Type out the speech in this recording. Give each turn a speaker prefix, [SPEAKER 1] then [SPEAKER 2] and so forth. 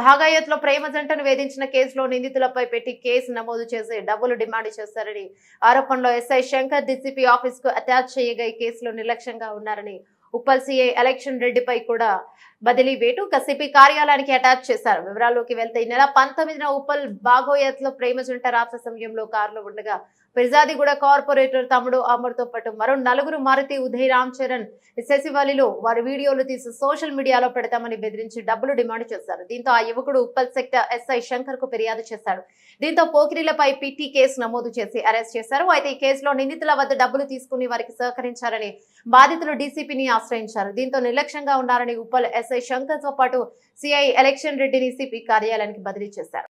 [SPEAKER 1] భాగాయత్లో ప్రేమ జంటను వేధించిన కేసులో నిందితులపై పెట్టి కేసు నమోదు చేసి డబ్బులు డిమాండ్ చేశారని ఆరోపణలో ఎస్ఐ శంకర్ డీసీపీ ఆఫీస్కు అటాచ్ చేయగా ఈ కేసులో నిర్లక్ష్యంగా ఉన్నారని ఉప్పల్ సీఏ ఎలక్షన్ రెడ్డిపై కూడా బదిలీ వేటు. కసిపి కార్యాలయానికి అటాచ్ చేశారు. వివరాల్లోకి వెళ్తే ఈ నెల పంతొమ్మిదిన ఉప్పల్ బాగోయత్లో ప్రేమ జంట రాత్రి సమయంలో కారులో ఉండగా ఫిర్జాదిగూడ కార్పొరేటర్ తమ్ముడు అమర్తో పాటు మరో నలుగురు మారుతి ఉదయ్ రామ్ చరణ్ శశివలిలో వారి వీడియోలు తీసి సోషల్ మీడియాలో పెడతామని బెదిరించి డబ్బులు డిమాండ్ చేశారు. దీంతో ఆ యువకుడు ఉప్పల్ సెక్టర్ ఎస్ఐ శంకర్కు ఫిర్యాదు చేశాడు. దీంతో పోకిరీలపై పిటి కేసు నమోదు చేసి అరెస్ట్ చేశారు. అయితే ఈ కేసులో నిందితుల వద్ద డబ్బులు తీసుకుని వారికి సహకరించారని బాధితులు డీసీపీని ఆశ్రయించారు. దీంతో నిర్లక్ష్యంగా ఉన్నారని ఉప్పల్ ఎస్ఐ శంకర్తో పాటు సిఐ ఎలక్షన్ రెడ్డిని సిపి కార్యాలయానికి బదిలీ చేశారు.